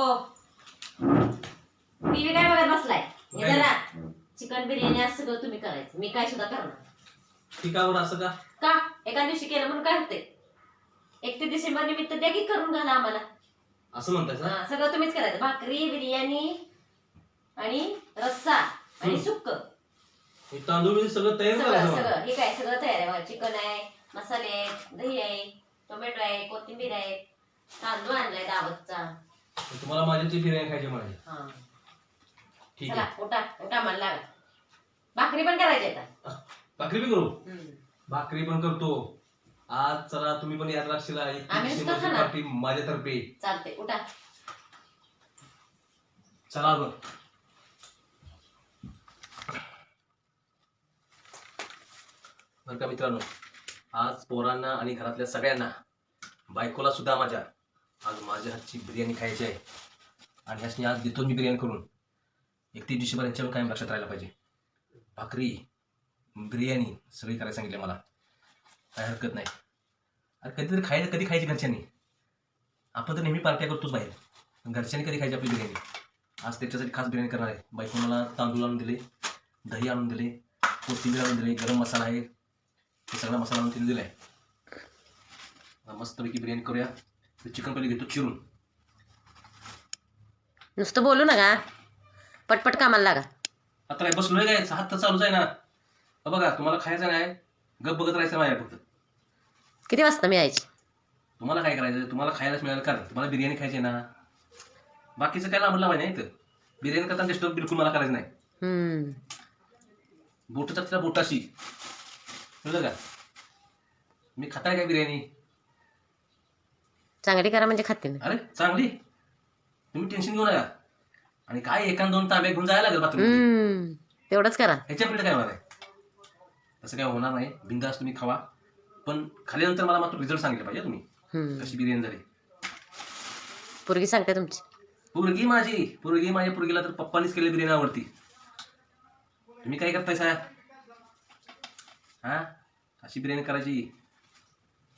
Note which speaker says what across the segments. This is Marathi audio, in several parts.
Speaker 1: हो. टीव्ही काय बघत बसलाय? हे? जरा चिकन बिर्याणी असं सगळं तुम्ही करायचं. मी काय सुद्धा करणार
Speaker 2: ठीक आहे बरं असं का?
Speaker 1: का? एका दिवशी केलं म्हणून काय होते एकतीस डिसेंबर निमित्त द्या की करून घाला आम्हाला.
Speaker 2: असं म्हणताय ना?
Speaker 1: हा, सगळं तुम्हीच करायचं. भाकरी बिर्याणी आणि रस्सा आणि
Speaker 2: हम्म.
Speaker 1: सुक्क.
Speaker 2: हे तांदूळ बिंदूळ सगळं तयार
Speaker 1: सगळं
Speaker 2: करायचं मला.
Speaker 1: सगळं हे काय? सगळं तयार आहे चिकन आहे मसाले आहेत दही आहे टोमॅटो आहे कोथिंबीर आहे तांदूळ आणलाय दावतचा.
Speaker 2: तुम्हाला माझ्याची बिर्याणी खायची म्हणाली
Speaker 1: हा.
Speaker 2: ठीक
Speaker 1: चला
Speaker 2: आहे.
Speaker 1: उठा उठा मला लागा. भाकरी पण करायची आता.
Speaker 2: भाकरी बी करू?
Speaker 1: हम्म.
Speaker 2: भाकरी पण करतो. आज चला तुम्ही पण याद
Speaker 1: आम्ही खाणार.
Speaker 2: पार्टी माझ्यातर्फे.
Speaker 1: चालते उठा.
Speaker 2: चला बघ बरं का मित्रांनो आज पोरांना आणि घरातल्या सगळ्यांना बायकोला सुद्धा माझ्या आज माझ्या हातची बिर्याणी खायची आहे. आणि ह्यासनी आज देतो मी बिर्याणी करून. एकतीस डिसेंबर यांच्यावर कायम लक्षात राहायला पाहिजे. भाकरी बिर्याणी सगळी करायला सांगितले मला. काय हरकत नाही. अरे कधीतरी खायला कधी खायची घरच्यांनी? आपण तर नेहमी पार्ट्या करतोच बाहेर. घरच्यांनी कधी खायची आपली बिर्याणी? आज त्याच्यासाठी खास बिर्याणी करणार आहे. बायको मला तांदूळ आणून दिले दही आणून दिले कोथिंबीर आणून दिले गरम मसाला आहे. हे सगळा मसाला आणून तिने दिला आहे मस्तपैकी बिर्याणी करूया. चिकन पहिले घेतो चिरून.
Speaker 1: नुसतं बोलू नका. पटपट कामाला लागा.
Speaker 2: आता काय बसलोय काय? हात तर चालूच आहे ना. बघा तुम्हाला खायचं नाही गप बघत राहायचं माझ्या फक्त
Speaker 1: किती वाजता मी यायची?
Speaker 2: तुम्हाला काय करायचं? तुम्हाला खायलाच मिळालं कारण तुम्हाला बिर्याणी खायची ना? बाकीचं काय लांब लावाय नाही तर बिर्याणी करताना डिस्टर्ब बिलकुल मला करायचं नाही.
Speaker 1: हम्म.
Speaker 2: बोट त्या बोटाशी. कळलं का? मी खाताय काय बिर्याणी?
Speaker 1: चांगली करा म्हणजे खाते मी.
Speaker 2: अरे चांगली? तुम्ही टेन्शन घेऊ नका. आणि काय एकान दोन तांबे घेऊन जायला लागेल बाथरूम
Speaker 1: हम्म तेवढंच करा.
Speaker 2: ह्याच्या पुढे काय होणार आहे? तसं काय होणार नाही. बिंदास तुम्ही खावा. पण खाल्यानंतर मला मात्र रिझल्ट सांगितलं पाहिजे तुम्ही.
Speaker 1: हम्म.
Speaker 2: कशी बिर्याणी झाली?
Speaker 1: पोरगी सांगते तुमची.
Speaker 2: पोरगी माझी. पोरगी माझ्या पोरगीला तर पप्पानीच केली बिर्याणी आवडती तुम्ही काय करताय साहेब? हा? अशी बिर्याणी करायची.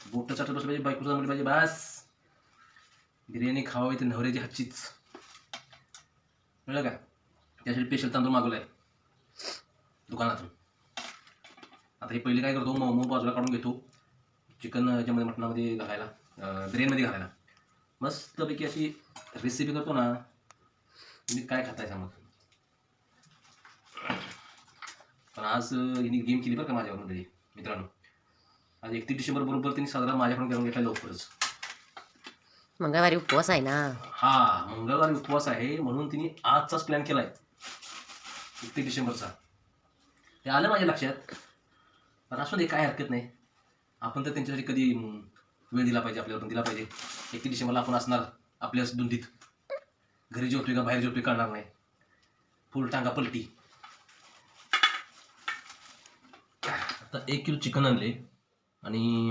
Speaker 2: बोट चाटत बसलं पाहिजे बायकोचा म्हटलं पाहिजे बस. बिर्याणी खावा इथे नवऱ्याची हातचीच. कळलं का? त्यासाठी स्पेशल तांदूळ मागवलाय. दुकानातून. आता हे पहिले काय करतो मऊ मऊ बाजूला काढून घेतो. चिकन याच्यामध्ये मटणामध्ये घालायला बिर्याणीमध्ये घालायला. मस्तपैकी अशी रेसिपी करतो ना तुम्ही काय खाताय सांग. पण आज हिने गेम केली बरं का माझ्यावरून तरी मित्रांनो. आज एकतीस डिसेंबर बरोबर त्यांनी साजरा माझ्याकडून करून घेतला लवकरच.
Speaker 1: मंगळवारी उपवास आहे ना.
Speaker 2: हा मंगळवारी उपवास आहे म्हणून तिने आजचाच प्लॅन केलाय. एकतीस डिसेंबरचा. ते आलं माझ्या लक्षात. पण असू दे काय हरकत नाही. आपण तर त्यांच्यासाठी कधी वेळ दिला पाहिजे आपल्याला पण दिला पाहिजे. एकतीस डिसेंबरला आपण असणार आपल्याच दुंदीत. घरी जेवतोय का बाहेर जेवतोय करणार नाही. फुल टांगा पलटी. आता एक किलो चिकन आणले. आणि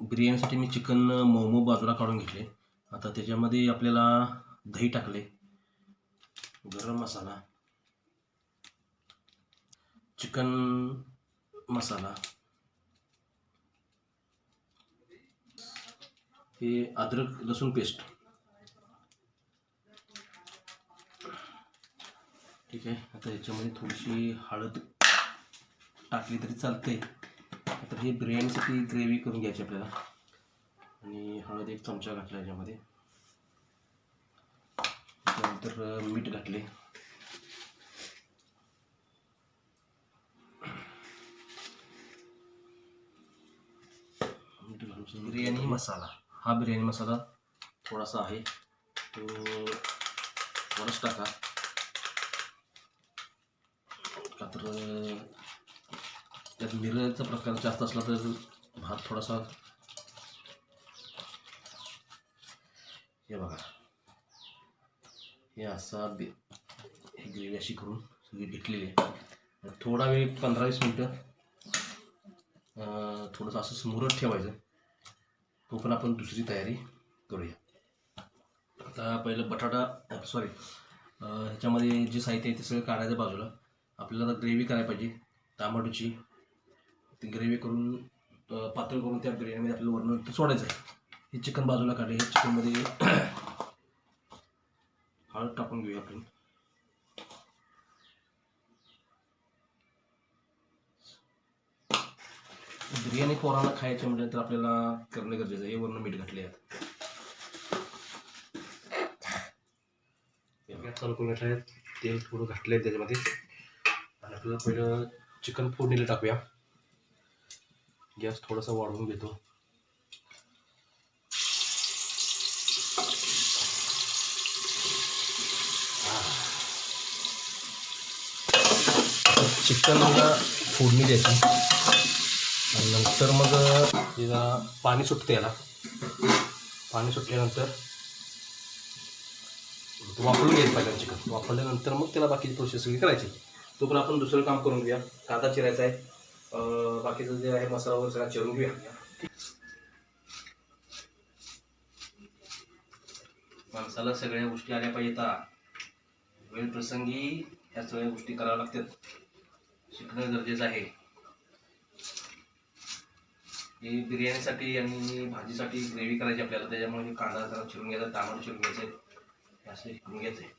Speaker 2: बिर्याणीसाठी मी चिकन मोमो बाजूला काढून घेतले. आता त्याच्यामध्ये आपल्याला दही टाकले. गरम मसाला. चिकन मसाला. हे अद्रक लसूण पेस्ट. ठीक आहे. आता याच्यामध्ये थोडीशी हळद टाकली तरी चालते तर हे बिर्याणीसाठी ग्रेव्ही करून घ्यायची आपल्याला. आणि हळद एक चमचा घातला याच्यामध्ये. त्यानंतर मीठ घातले. मीठ घालून बिर्याणी मसाला. हा बिर्याणी मसाला थोडासा आहे. तो थोडाच टाका. का तर त्यात मिरचा प्रकार जास्त असला तर भात थोडासा हे बघा. हे असा बे ग्रेव्ही अशी करून सगळी भेटलेली आहे. थोडा वेळ पंधरा वीस मिनटं थोडंसं असं मुरत ठेवायचं. तो पण आपण दुसरी तयारी करूया. आता पहिलं बटाटा सॉरी ह्याच्यामध्ये जे साहित्य आहे ते सगळं काढायचं बाजूला. आपल्याला ग्रेव्ही करायला पाहिजे. टमाटोची ती ग्रेव्ही करून पातळ करून त्या बिर्याणीमध्ये आपल्याला वरण सोडायचं आहे. हे चिकन बाजूला काढले हे चिकनमध्ये हळद टाकून घेऊया आपण. बिर्याणी पोरांना खायचे म्हटलं तर आपल्याला करणं गरजेचं आहे. हे वरण मीठ घातले आहेत चालू करून घेतलं तेल थोडं घातलं आहे त्याच्यामध्ये. आणि आपल्याला पहिलं चिकन फोडणीला टाकूया. गॅस थोडासा वाढवून घेतो. चिकनला फोडणी द्यायची आणि नंतर मग तिला पाणी सुटते याला. पाणी सुटल्यानंतर वापरून घ्यायचं पाहिजे चिकन. वापरल्यानंतर मग त्याला बाकीची प्रोसेस सगळी करायची. तोपर्यंत आपण दुसरं काम करून घ्या कांदा चिरायचा आहे. बाकीचं जे आहे मसाला वगैरे सगळा चिरून घेऊया. माणसाला सगळ्या गोष्टी आल्या पाहिजेत वेळ प्रसंगी ह्या सगळ्या गोष्टी कराव्या लागतात. शिकणं गरजेचं आहे. ही बिर्याणीसाठी आणि भाजीसाठी ग्रेव्ही करायची आपल्याला त्याच्यामुळे हे कांदा जरा चिरून घ्यायचा टमाटर चिरून घ्यायचे. असं शिकून घ्यायचं आहे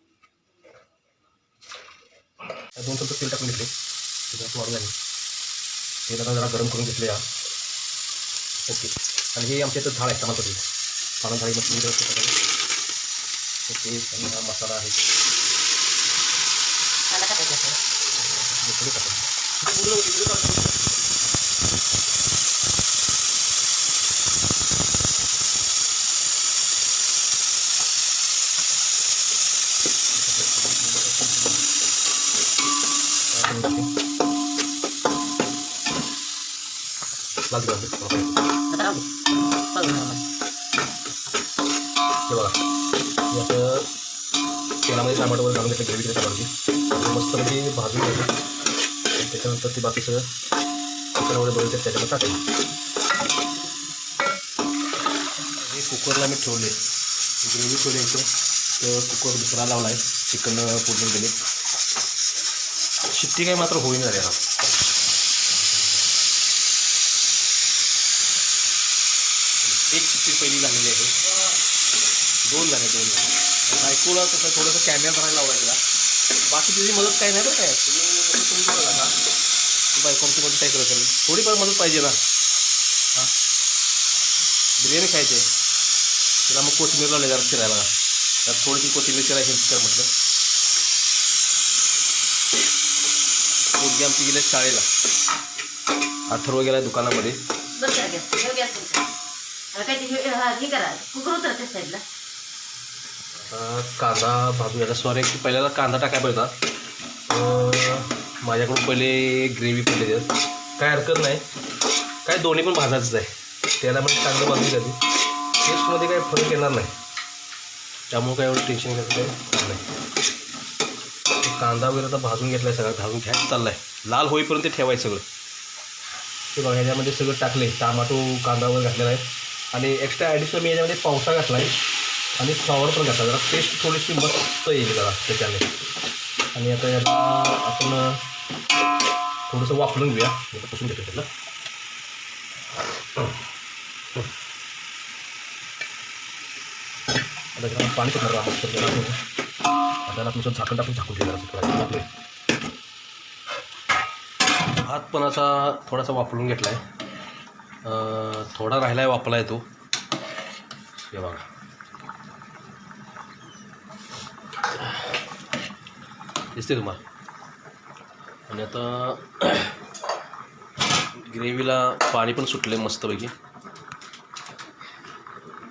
Speaker 2: दोन चमचे तेल टाकून घेतले. वाढून झाले तेल आता जरा गरम करून घेतले या ओके. आणि हे आमच्या इथं झाड आहे टमाटोची. पानं झाडी मस्त ओके. आणि हा मसाला आहे. हे थोडं टाकायचं. लाल तिखट थोडं टाकायचं.
Speaker 1: आता राहू दे. बघू ना मग.
Speaker 2: हे बघा हे असं तेलामध्ये टमाटो वगैरे घालून घेतलं ग्रेव्ही टमाटोची मस्त म्हणजे भाजून घ्यायची त्याच्यानंतर ते बाकी सगळं चिकन वगैरे बनवते त्याच्यामध्ये टाकायची हे कुकरला मी ठेवले. ग्रेव्ही ठेवली इथे. तर कुकर दुसरा लावला आहे चिकन फोडून गेले शिट्टी काही मात्र होईन झाली आता. एक शिट्टी पहिली झालेली आहे. दोन झाले दोन झाले. बायकोला कसं थोडंसं कॅमेरा धरायला लावला बाकी तुझी मदत काय नाही बरं काय तुम्ही कसं बायको आमची मदत काय करत नाही. थोडीफार मदत पाहिजे ना. हां. बिर्याणी खायची आहे. तिला मग कोथिंबीर लावले जरा फिरायला. तर थोडीशी कोथिंबीर चिराय हेल्प कर म्हटलं. मुलगी आमची गेल्या शाळेला. अथर्व गेला दुकानामध्ये.
Speaker 1: बंद करा गॅस. ठेव गॅस काय ते हे करा. कुकर उतरते साईडला.
Speaker 2: कांदा भाजून घ्यायचा. सॉरी की पहिल्याला कांदा टाकायला पाहिजे होता. माझ्याकडून पहिले ग्रेव्ही पडले त्यात काय हरकत नाही. काय दोन्ही पण भाजायचंच आहे. त्याला म्हणजे चांगलं भाजून जाते टेस्टमध्ये काही फरक येणार नाही. त्यामुळे काय एवढं टेन्शन घ्यायचं काही नाही. कांदा वगैरे आता भाजून घेतला आहे सगळं. भाजून घ्यायचं चाललं आहे लाल होईपर्यंत ते ठेवायचं सगळं. ते बघा याच्यामध्ये सगळं टाकले टमाटो कांदा वगैरे घातलेला आहे. आणि एक्स्ट्रा ॲडिशनल मी याच्यामध्ये पावसा घातला आहे आणि फ्लॉवर पण घातला जरा टेस्ट थोडीशी मस्त येईल जरा त्याच्याने. आणि आता याला आपण थोडंसं वापरून घेऊया. पुसून घेतो त्याला. आता त्याला पाणी सुटणार त्याला आता त्याला आपण झाकण टाकून झाकून ठेवणार असं भात पण असा थोडासा वापरून घेतला आहे थोडा राहिला आहे वापरला आहे तो. हे बघा. दिसते तुम्हाला आणि आता ग्रेव्हीला पाणी पण सुटले मस्तपैकी.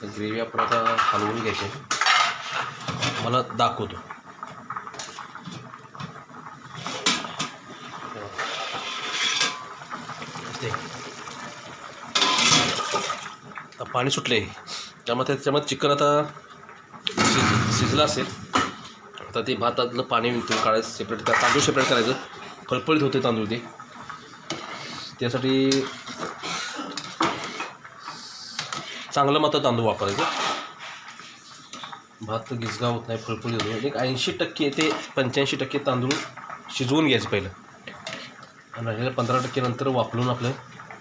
Speaker 2: तर ग्रेव्ही आपण आता हलवून घ्यायची आहे. मला दाखवतो. पाणी सुटले त्यामुळे त्याच्यामध्ये चिकन आता शिज शिजलं असेल. आता ते भातातलं पाणी विकतो काढायचं सेपरेट त्या तांदूळ सेपरेट करायचं. फळफळीत होते तांदूळ ते. त्यासाठी चांगलं मात्र तांदूळ वापरायचं. भात गिजगा होत नाही फळफळीत होतो. एक ऐंशी टक्के ते पंच्याऐंशी टक्के तांदूळ शिजवून घ्यायचं पहिलं. आणि राहिलेलं पंधरा टक्के नंतर वापरून आपलं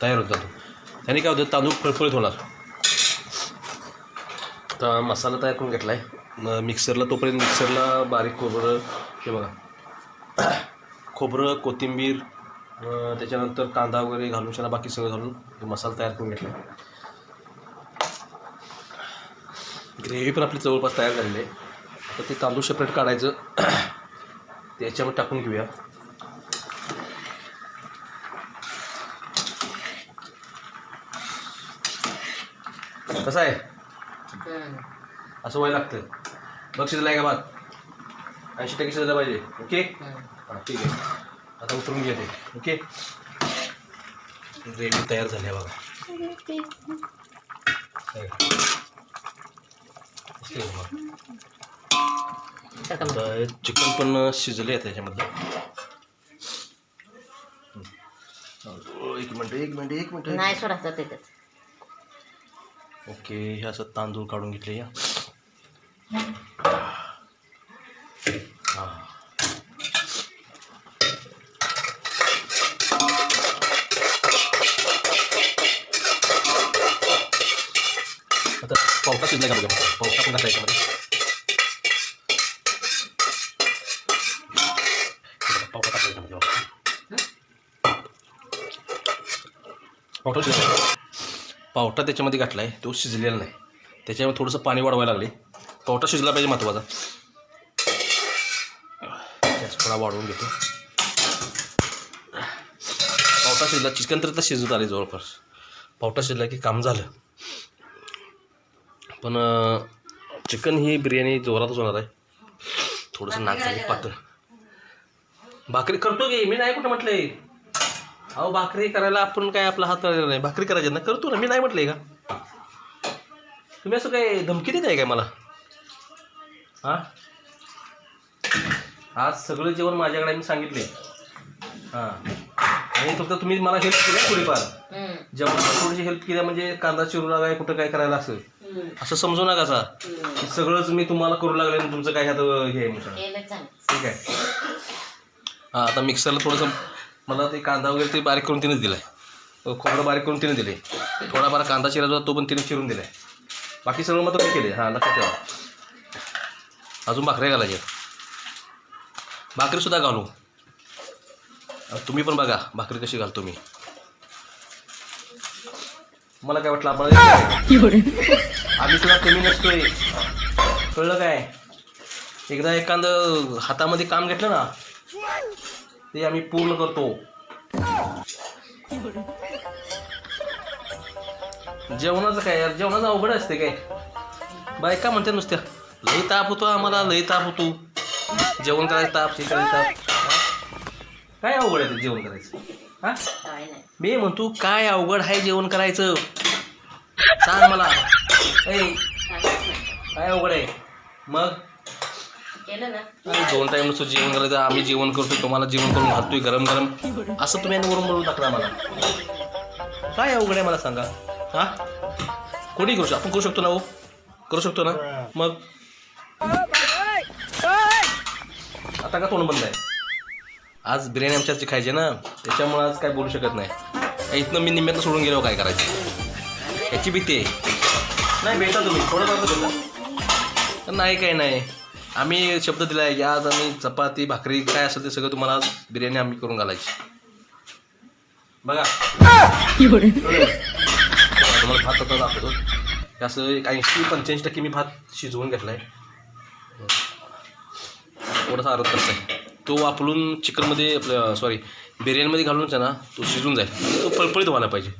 Speaker 2: तयार होत जातो. त्याने काय होतं? तांदूळ फळफळीत होणार. तर मसाला तयार करून घेतला आहे मिक्सरला तोपर्यंत मिक्सरला बारीक खोबरं हे बघा. खोबरं कोथिंबीर त्याच्यानंतर कांदा वगैरे घालून शाला बाकी सगळं घालून मसाला तयार करून घेतला. ग्रेव्ही पण आपली जवळपास तयार झालेली आहे. आता ते तांदूळ सेपरेट काढायचं. ते याच्यामध्ये टाकून घेऊया. कसं आहे. असं व्हायला लागतं बघ शिजलाय का भात ऐंशी टक्के शिजला पाहिजे. ओके. हां ठीक आहे. आता उतरून घेते. ओके? ग्रेव्ही तयार झाली आहे बघा? आहे चिकन पण शिजले आहे त्याच्यामधलं. एक मिनिट एक मिनिट एक मिनिट.
Speaker 1: नाही सोडायचं त्याच्यात
Speaker 2: ओके हे असं तांदूळ काढून घेतले या हां आता पावटा शिजला का बघा पाऊस पण टाकायचा याच्यामध्ये. पावटा टाकला याच्यामध्ये पावटा शिजला. पावटा त्याच्यामध्ये घातला आहे तो शिजलेला नाही. त्याच्यामुळे थोडंसं पाणी वाढवायला लागले. पावटा शिजला पाहिजे महत्त्वाचा गॅस थोडा वाढवून घेतो. पावटा शिजला चिकन तर शिजत आले जवळपास. पावटा शिजला की काम झालं. पण चिकन ही बिर्याणी जोरातच होणार आहे. थोडंसं नाक झाली पातळ. भाकरी करतो की मी नाही कुठं म्हटलंय. अहो भाकरी करायला आपण काय आपला हात करायला नाही. भाकरी करायची ना करतो ना. मी नाही म्हटलंय का? तुम्ही असं काय धमकी देत आहे काय मला? हां? आज सगळं जेवण माझ्याकडे मी सांगितले हां. आणि फक्त तुम्ही मला हेल्प केली थोडीफार. जेवणाला थोडीशी हेल्प केली म्हणजे कांदा चिरून लागाय कुठं काय करायला असेल. असं समजू नका सा सगळंच मी तुम्हाला करू लागले आणि तुमचं काय ह्यात हे आहे ठीक आहे. हां आता मिक्सरला थोडंसं मला ते कांदा वगैरे ते बारीक करून तिनेच दिलाय. खोबरं बारीक करून तिने दिले. थोडाफार कांदा चिरायचा होता तो पण तिने चिरून दिलाय. बाकी सगळं मग मी केले हां लक्षात ठेवा. अजून भाकऱ्या घालायच्या भाकरीसुद्धा घालू. तुम्ही पण बघा भाकरी कशी घालतो मी. मला काय वाटलं आपण आम्ही सुद्धा कमी नसतोय. कळलं काय? एकदा एखादं हातामध्ये काम घेतलं ना ते आम्ही पूर्ण करतो. जेवणाचं काय? यार जेवणाचं अवघड असते काय? बायका म्हणते नुसत्या लई ताप होतो आम्हाला लई ताप होतो. जेवण करायचं ताप करायचं ताप? काय अवघड आहे ते जेवण करायचं? हा?
Speaker 1: काय नाही.
Speaker 2: मी म्हणतो काय अवघड आहे जेवण करायचं? सांग मला. ऐ
Speaker 1: काहीच नाही
Speaker 2: काय अवघड आहे? मग?
Speaker 1: केलं ना.
Speaker 2: दोन टाइम नुसतं जेवण करायचं. आम्ही जेवण करतो तुम्हाला जेवण करून घालतोय गरम गरम. असं तुम्ही वरून बोलून टाकला मला काय अवघड आहे मला सांगा? हा? कोणी करू शकतो आपण करू शकतो ना हो? करू शकतो ना? मग? आता का तोंड बंद आहे? आज बिर्याणी आमच्या हातची खायची ना त्याच्यामुळे आज काय बोलू शकत नाही. इथनं मी निम्म्यातनं सोडून गेलो काय करायचं? याची भीती आहे. नाही भेटा तुम्ही. थोडं भेटा. नाही काय नाही. आम्ही शब्द दिला आहे की आज आम्ही चपाती भाकरी काय असेल ते सगळं तुम्हाला आज बिर्याणी आम्ही करून घालायची. बघा. तुम्हाला भात आता दाखवतो. असं एक ऐंशी पंच्याऐंशी टक्के मी भात शिजवून घेतला आहे थोडासा तास आहे तो वापरून चिकनमध्ये आपलं सॉरी बिर्याणीमध्ये घालूनच आहे ना तो शिजून जाईल. तो फळफळीत व्हायला पाहिजे.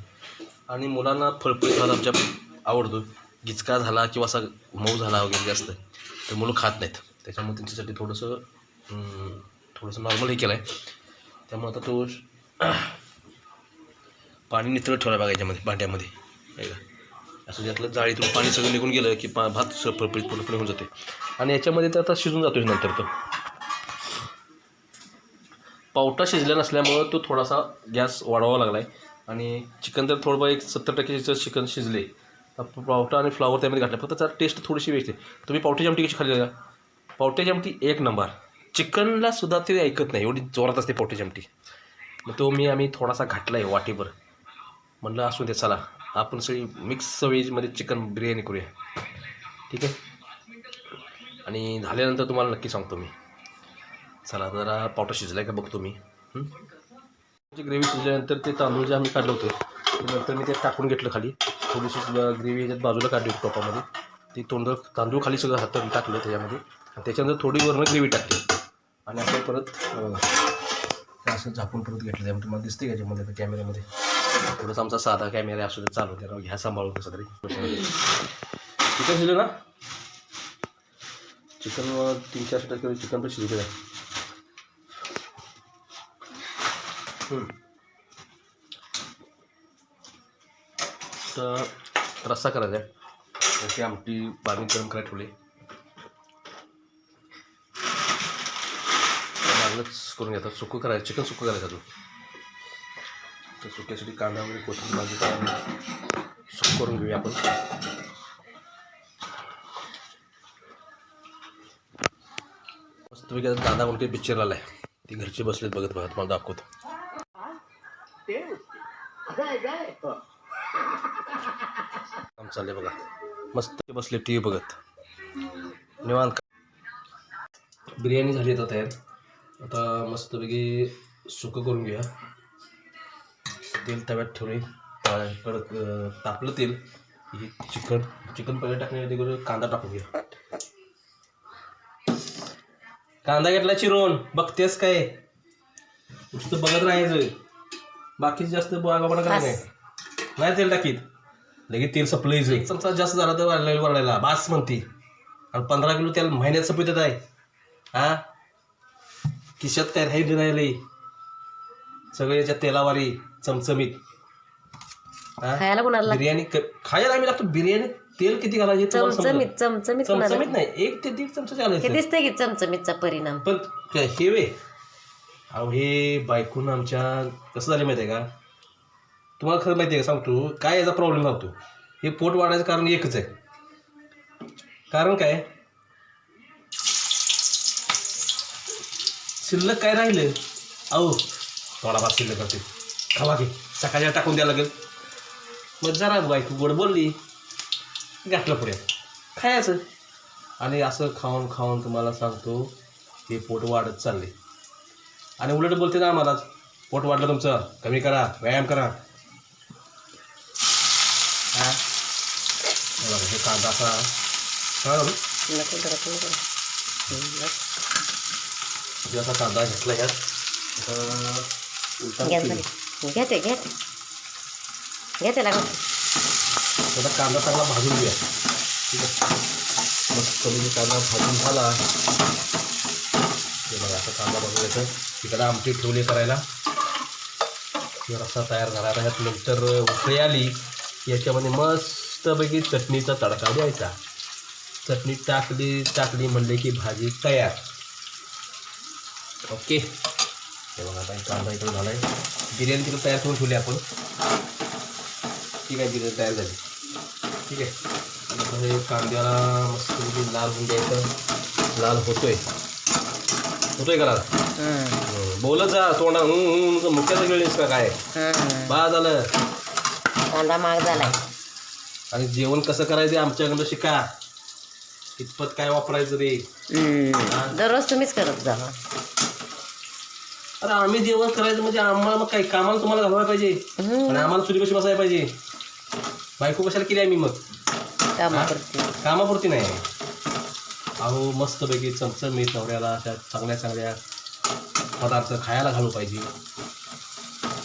Speaker 2: आणि मुलांना फळफळीत व्हायला आमच्या आवडतो. गिचका झाला किंवा असा मऊ झाला वगैरे जास्त तर मुलं खात नाहीत. त्याच्यामुळे त्यांच्यासाठी थोडंसं थोडंसं नॉर्मल हे केलं आहे त्यामुळे आता तो पाणी नितळ ठेवला बघा याच्यामध्ये भांड्यामध्ये. का असं ज्यातलं जाळीतून पाणी सगळं निघून गेलं की पा भात स- फळफळीत पूर्णपणे होऊन जाते. आणि याच्यामध्ये तर आता शिजून जातोय नंतर तो. पावटा शिजला नसल्यामुळं तो थोडासा गॅस वाढवावा लागला आहे आणि चिकन तर थोडं एक सत्तर टक्के चिकन शिजले पावटा आणि फ्लावर त्यामध्ये घातला. फक्त त्याला टेस्ट थोडीशी वेगळी आहे. तुम्ही पावट्याची आमटी कशी खाल्ली? का पावट्याची आमटी एक नंबर. चिकनला सुद्धा ते ऐकत नाही एवढी जोरात असते पावट्याची आमटी. मग तो मी आम्ही थोडासा घातला आहे वाटीभर. म्हणलं असू दे चला. आपण सगळी मिक्स वेजमध्ये चिकन बिर्याणी करूया. ठीक आहे? आणि झाल्यानंतर तुम्हाला नक्की सांगतो मी. चला जरा पावटा शिजलाय का बघतो मी. जे ग्रेव्ही शिजल्यानंतर ते तांदूळ जे आम्ही काढलं होतं नंतर मी ते टाकून घेतलं खाली. थोडीशी ग्रेव्ही याच्यात बाजूला काढली होती टोपामध्ये. ती तोंड तांदूळ खाली सगळं हातात टाकलं त्याच्यामध्ये आणि त्याच्यानंतर थोडी वरनं ग्रेव्ही टाकली. आणि आपण परत असं झाकून परत घेतलं. त्यामुळे तुम्हाला दिसते का याच्यामध्ये त्या कॅमेऱ्यामध्ये थोडंसं आमचा साधा कॅमेरा असू दे चालू त्याला घ्या सांभाळून कसं तरी चिकन शिजलं ना? चिकन तीन चार टक्के चिकन पण शिजलेलं आहे तर रस्सा करायचा आहे. त्याची आमटी पाणी गरम करायला ठेवले. चांगलंच करून घेतात. सुकं करायचं चिकन सुकं करायचं अजून. तर सुक्यासाठी कांदा वगैरे कोथिंबीर भाजी करायला सुकं करून घेऊया आपण. मस्तपैकी आता दादा म्हणते पिक्चर आलाय. ती घरचे बसलेत बघत बघत मला दाखवतो. काम चाललंय बघा. मस्त बसले टी व्ही बघत. निवांत. बिर्याणी झाली आता तयार. आता मस्तपैकी सुकं करून घेऊया. तेल तव्यात ठेवले कडक तापलं तेल. हे चिकन चिकन पहिले टाकण्यासाठी कांदा टाकून घ्या कांदा घेतला चिरून. बघतेस काय? नुसतं बघत राहायचं. बाकीचं जास्त बागापणा करायचं नाही. नाही तेल टाकीत. लगेच तेल सपलं एक चमचा जास्त झाला तर वाढलेलं वाढायला बास म्हणते. आणि पंधरा किलो त्याला महिन्यात सपवित आहे. हा? खिशात काय राहिलं नाही लई? सगळे याच्या तेलावारी चमचमीत.
Speaker 1: खायला कोणाला
Speaker 2: बिर्याणी खायला आम्ही लागतो. बिर्याणी तेल किती घालायचे?
Speaker 1: चमचमीत चमचमीत
Speaker 2: चमचमीत नाही. एक ते दीड चमचा
Speaker 1: हे
Speaker 2: घालायचं
Speaker 1: दिसतंय की चमचमीतचा परिणाम.
Speaker 2: पण काय हे वे अहो हे बायकून आमच्या कसं झालं माहिती आहे का? तुम्हाला खरं माहिती आहे का? सांगतो काय याचा प्रॉब्लेम होतो हे पोट वाढायचं कारण एकच आहे. कारण काय? शिल्लक काय राहिलं अहो थोडाफार शिल्लक करते खावा घे सकाळच्या टाकून द्यायला लागेल. मग जरा बायको गोड बोलली घातलं पुढे. खायचं. आणि असं खाऊन खाऊन तुम्हाला सांगतो हे पोट वाढत चालले आणि उलट बोलते ना आम्हाला पोट वाढलं तुमचं कमी करा व्यायाम करा. हा? हे कांदा असा. हे असा कांदा घेतला यात. आता उलटा
Speaker 1: गॅस
Speaker 2: केली.
Speaker 1: झाली. घ्या ते घ्या ते. घ्या ते लागत
Speaker 2: आता कांदा चांगला भाजून घेऊया. ठीक आहे. मस्त कमी कांदा भाजून झाला. हे बघा असं कांदा भाजून घ्यायचं तिकडं आमटी ठेवली करायला. रस्सा तयार झाला. आता ह्यात नंतर उकळी आली याच्यामध्ये मस्तपैकी चटणीचा तडका द्यायचा. चटणी टाकली टाकली म्हणले की भाजी तयार. ओके. हे बघा आता कांदा इकडे झाला आहे बिर्याणी तिकडे तयार करून ठेवली आपण. ठीक आहे बिर्याणी तयार झाली. ठीक आहे. कांद्याला मस्त लाल होऊन द्यायचं. लाल होतोय. होतोय का लाल हं, बोलत जा तोंडा मुख्याचं गेलीस का काय? बा झालं.
Speaker 1: कांदा महाग झालाय.
Speaker 2: आणि जेवण कसं करायचं आमच्याकडं शिका. कितपत काय वापरायचं रे.
Speaker 1: हम्म. दररोज तुम्हीच करत जा.
Speaker 2: अरे आम्ही जेवण करायचं म्हणजे आम्हाला मग काय कामाला तुम्हाला घालवायला पाहिजे.
Speaker 1: हम्म.
Speaker 2: आणि आम्हाला चुली कशी बसायला पाहिजे? बायको कशाला केली आम्ही मग?
Speaker 1: कामं करते
Speaker 2: कामापुरती नाही. अहो मस्तपैकी चमचमीत नवऱ्याला अशा चांगल्या चांगल्या पदार्थ खायला घालू पाहिजे.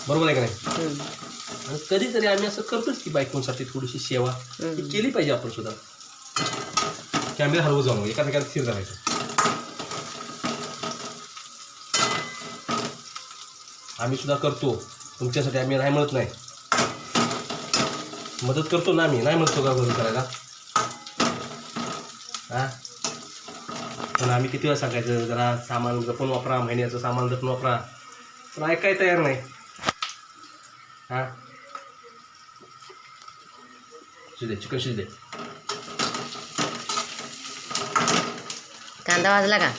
Speaker 2: बरोबर आहे का नाही. आणि कधीतरी आम्ही असं करतोच की बायकोंसाठी थोडीशी सेवा केली पाहिजे आपण सुद्धा. कॅमेरा हलवू जाऊन एका ठिकाणी स्थिर करायचं आम्ही सुद्धा करतो. तुमच्यासाठी आम्ही नाही म्हणत नाही. मदत करतो ना आम्ही. नाही म्हणतो का करायला. हा? पण आम्ही किती वेळा सांगायचं जरा सामान जपून वापरा महिन्याचं सामान जपून वापरा. पण ऐकाय तयार नाही. हा? शिजले चिकन शिजले
Speaker 1: कांदा वाजला का?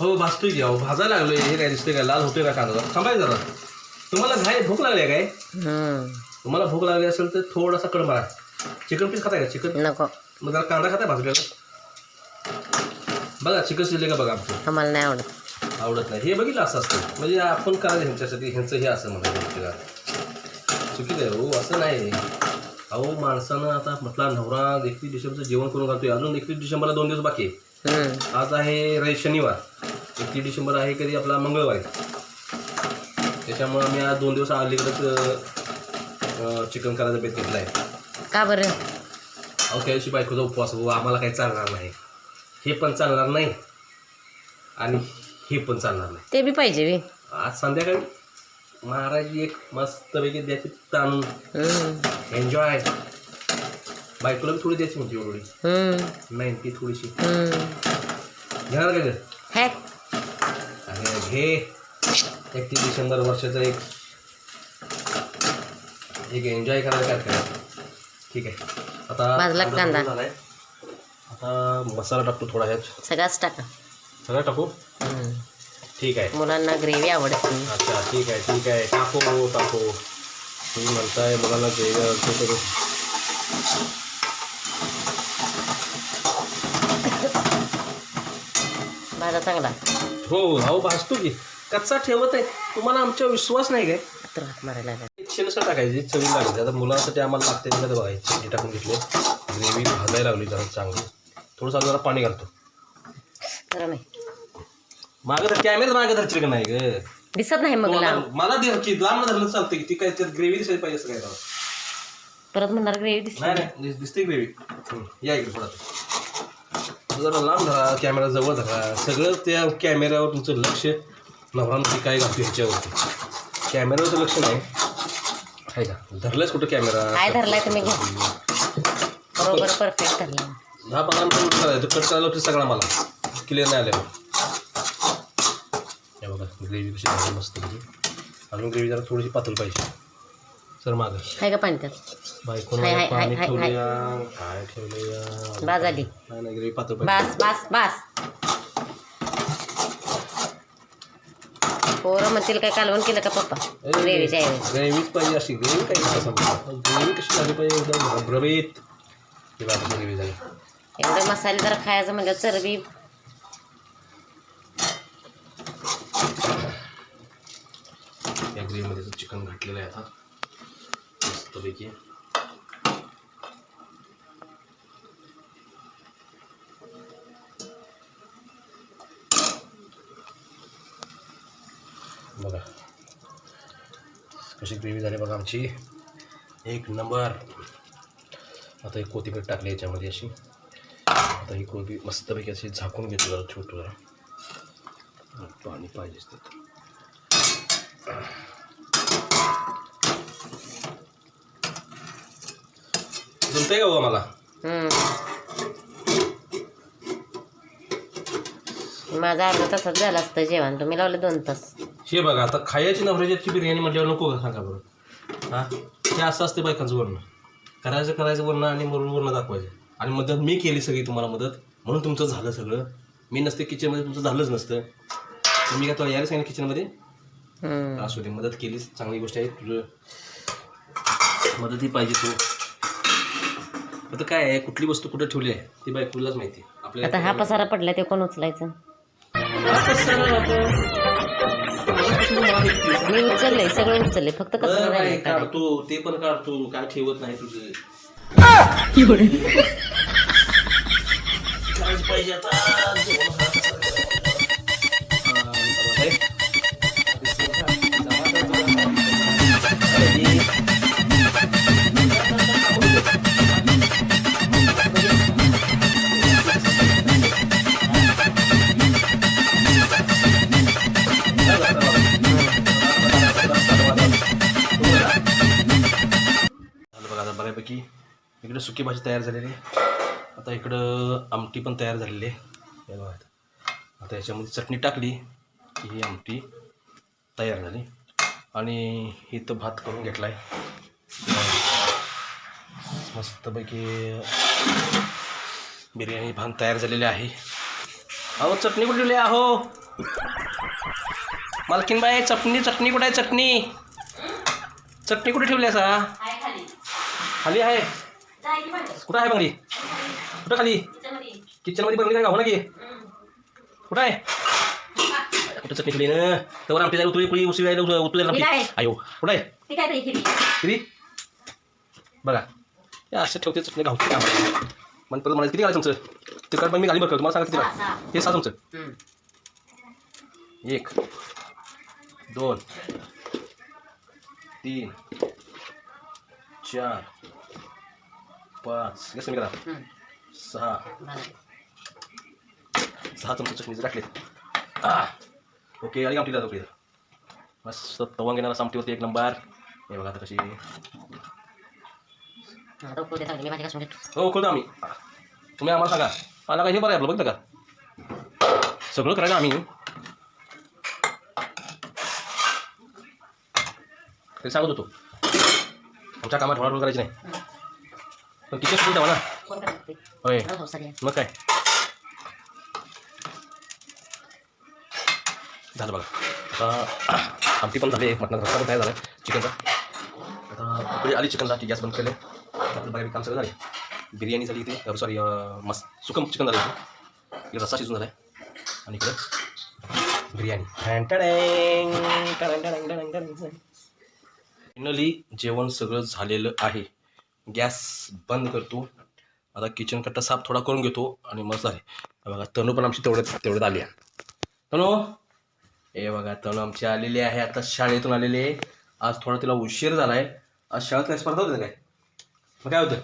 Speaker 2: हो भाजतोय की अहो भाजायला लागलोय. हे काय दिसतंय का? लाल होतोय का कांदा? थांबाय जरा. तुम्हाला घाय भूक लागली आहे काय. तुम्हाला भूक लागली असेल तर थोडासा कड मारा चिकन पीस खाताय का? चिकन?
Speaker 1: नको.
Speaker 2: मग जरा कांदा खाताय भाजलेला बघा चिकन शिजले का बघा आमचं
Speaker 1: आम्हाला नाही आवडत.
Speaker 2: आवडत नाही. हे बघितलं असं असतं. म्हणजे आपण करायचं ह्यांच्यासाठी? ह्यांचं हे असं म्हणायचं चुकीचं आहे हो असं नाही अहो माणसानं आता म्हटला नवरा एकतीस डिसेंबरचं जेवण करून घालतोय अजून एकतीस डिसेंबरला दोन दिवस बाकी आहे.
Speaker 1: हम्म.
Speaker 2: आज आहे रै शनिवार. एकतीस डिसेंबर आहे कधी आपला मंगळवार. त्याच्यामुळं आम्ही आज दोन दिवस अलीकडंच चिकन करायचा बेत घेतला आहे
Speaker 1: का बरं?
Speaker 2: अहो त्या दिवशी बायकोचा उपवास हो आम्हाला काही चालणार नाही. हे पण चालणार नाही आणि हे पण चालणार नाही
Speaker 1: ते बी पाहिजे बी
Speaker 2: आज संध्याकाळी महाराज एक मस्तपैकी द्यायची ताणून
Speaker 1: हम्म.
Speaker 2: एन्जॉय बायकोला बी थोडी द्यायची म्हणते एवढी
Speaker 1: हम्म.
Speaker 2: नाही ती थोडीशी
Speaker 1: हम्म.
Speaker 2: घेणार का गं?
Speaker 1: हॅक
Speaker 2: अरे घे एकतीस डिसेंबर वर्षाचा एक एक एन्जॉय करायला काय करा ठीक आहे आता
Speaker 1: भाजला
Speaker 2: कांदा झालाय. आता मसाला टाकतो थोडा ह्यात.
Speaker 1: सगळाच टाका.
Speaker 2: सगळं टाकू?
Speaker 1: हम्म.
Speaker 2: ठीक आहे.
Speaker 1: मुलांना ग्रेव्ही आवडते
Speaker 2: अच्छा ठीक आहे ठीक आहे. टाको टाको. तुम्ही म्हणताय मुलाला ग्रेव्ही आवडते तर
Speaker 1: भाजा चांगला.
Speaker 2: हो हो भाजतो की. कच्चा ठेवत आहे. तुम्हाला आमच्यावर विश्वास नाही काय?
Speaker 1: तर हात मारायला लागला.
Speaker 2: शेणसं टाकायची चवी लागते आता मुलासाठी आम्हाला लागते बघायची टाकून घेतले. ग्रेव्ही भाजायला लागली जरा चांगली. थोडंसं जरा पाणी घालतो. मागं तर कॅमेरा मागं धरची का नाही ग?
Speaker 1: दिसत नाही मग लांब.
Speaker 2: मला की लांब धरलं चालतं की ती काय त्यात ग्रेव्ही दिसायला पाहिजे असं काय राव.
Speaker 1: परत म्हणणार ग्रेव्ही दिसली
Speaker 2: नाही नाही. दिस- दिसते ग्रेव्ही या इकडे थोडा. जरा लांब धरा कॅमेरा जवळ धरा. सगळं त्या कॅमेऱ्यावर तुमचं लक्ष. नवरांची काय घालतो ह्याच्यावरती कॅमेऱ्यावरचं लक्ष नाही. आहे का? धरलंच कुठं कॅमेरा
Speaker 1: काय धरलाय तुम्ही घ्या. बरोबर परफेक्ट धरला
Speaker 2: दहा पंधरा मिनिटं करायचं कट करायला होते सगळा मला. क्लिअर नाही आलं हे बघा ग्रेव्ही कशी झाली मस्त. अजून ग्रेव्ही जरा थोडीशी पातळ पाहिजे. सर मागं.
Speaker 1: आहे का पाणी त्यात
Speaker 2: बायकोनं
Speaker 1: हाय, हाय,
Speaker 2: पाणी
Speaker 1: हाय, हाय,
Speaker 2: ठेवलंया काय ठेवलंया
Speaker 1: बाज आली
Speaker 2: नाही नाही ग्रेव्ही पातळ पाहिजे.
Speaker 1: बास बास बास. पोरं म्हणतील काय कालवण केलं का पप्पा? ग्रेव्हीच्या ऐवजी.
Speaker 2: ग्रेव्हीच पाहिजे अशी. ग्रेव्ही काही नका समजा. ग्रेव्ही कशी झाली पाहिजे? एकदम ही ग्रेव्ही झाली.
Speaker 1: एवढं मसालेदार जरा खायचं म्हणजे चरबी
Speaker 2: या ग्रेव्हीमध्ये चिकन घातलेलं आहे आता. मस्तपैकी. बघा. कशी ग्रेव्ही झाली बघा आमची. एक नंबर. आता एक कोथिंबीर टाकली याच्यामध्ये अशी. आता ही कोबी मस्तपैकी अशी झाकून घेतो जरा छोटं जरा. पाणी पाहिजेच त्यात जमतंय का बाबा मला.
Speaker 1: माझा अर्धा तासात झालं असतं जेवण. तुम्ही लावले दोन तास.
Speaker 2: हे बघा आता खायची नवऱ्याची बिर्याणी म्हटल्यावर नको का सांगा बरं? हां? हे असं असते बायकांचं वर्ण करायचं करायचं वर्ण आणि वरून वर्ण दाखवायचं. आणि मदत मी केली सगळी तुम्हाला मदत. म्हणून तुमचं झालं सगळं. मी नसते किचनमध्ये तुमचं झालंच नसतं. मी काय तुला यायला सांगितलं किचनमध्ये. असू दे मदत केलीच. चांगली गोष्ट आहे. तुझं मदतही पाहिजे तू. आता काय आहे? कुठली वस्तू कुठे ठेवली आहे? ती बायकोलाच माहिती. आहे.
Speaker 1: आता हा पसारा पडला ते कोण उचलायचं. मी उचललंय सगळं उचललंय. फक्त कसं.
Speaker 2: काढतो ते. पण काढतो काय ठेवत नाही तुझं. काहीच पाहिजे आता हा, इकडे सुकी भाजी तयार झालेली आहे. आता इकडं आमटी पण तयार झालेली आहे. हे बघा आता. याच्यामध्ये चटणी टाकली की ही आमटी तयार झाली. आणि इथं भात करून घेतला आहे मस्तपैकी बिर्याणी भात तयार झालेली आहे. अहो चटणी कुठे ठेवली आहे? अहो मालकीनबाई चटणी चटणी कुठे आहे? चटणी. चटणी कुठे ठेवली आहे सा
Speaker 1: खाली
Speaker 2: आहे. कुठं आहे ती? कुठं खाली?
Speaker 1: त्याच्यामध्ये
Speaker 2: किचनमध्ये बनवली काय हो ना की. कुठं आहे? कुठं चटणी ना तर आमच्या उतळी कुळी उशी जायला उतू
Speaker 1: मी
Speaker 2: जायला
Speaker 1: नाही.
Speaker 2: अयो कुठं आहे?
Speaker 1: ती
Speaker 2: किती? बघा. या असं ठेवते चटणी घावते का? मग परत म्हणायचं किती घालायचं तुमचं तिखट पण मी घाली बरं तुम्हाला सांगा किती घाला हे सहा तुमचं. एक दोन तीन चार पाच. मी करा. सहा. सहा चमचे चटणीचे टाकले ओके आणि आमटी जातो मस्त तवा घेणार आमटीवरती एक नंबर. हे बघा आता कशी.
Speaker 1: हा,
Speaker 2: खोलतो आम्ही. तुम्ही आम्हाला सांगा. मला काय हे बरं आहे आपलं बघितलं का? सगळं करायचं आम्ही. ते सांगत होतो. आमच्या कामात ढोळाढोळ करायची नाही. पण किती ना
Speaker 1: कोण करणार ते?
Speaker 2: होय.
Speaker 1: हो, हो.
Speaker 2: मग काय? झालं बघा. आता आमटी पण झाली मटणाचा रस्ता पण तयार झाला चिकनचा. आता उकळी आली चिकनला की गॅस बंद केले. आपलं बऱ्यापैकी काम सगळं झाले बिर्याणी झाली इथे. सॉरी मस्त सुकम चिकन झालं इकडे रस्सा शिजून झाला आहे आणि इकडे बिर्याणी. फायनली जेवण सगळं झालेलं आहे. गॅस बंद करतो. आता किचन कट्टा साफ थोडा करून घेतो आणि मस्त झाले हे बघा तनू पण आमची तेवढ्यात तेवढ्यात आली आहे. तनू? हे बघा तनू आमची आलेली आहे. आता शाळेतून आलेली आहे. आज थोडा तिला उशीर झाला आहे आज शाळेत काय स्पर्धा होते काय? मग काय होतं?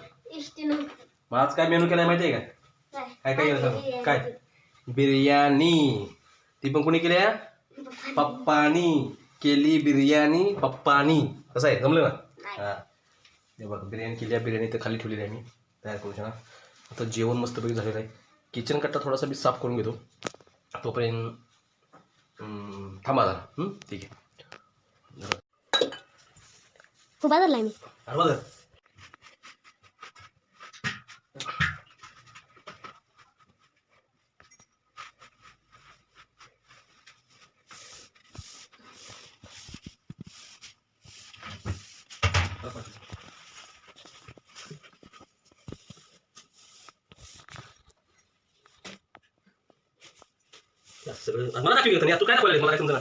Speaker 2: मग आज काय मेनू केलाय माहिती आहे का? काय? काय केलं? काय? बिर्याणी. ती पण कोणी केल्या पप्पानी. केली बिर्याणी. पप्पानी. कसं आहे? जमलं ना? हा. हे बघा बिर्याणी केली आहे बिर्याणी तर खाली ठेवलेली आहे मी तयार करू शकता आता जेवण मस्तपैकी झालेलं आहे. किचन कट्टा थोडासा मी साफ करून घेतो. तोपर्यंत थांबा जरा हम्म, ठीक आहे. मला दाखवी का तू काय दाखवायला मला काय समजा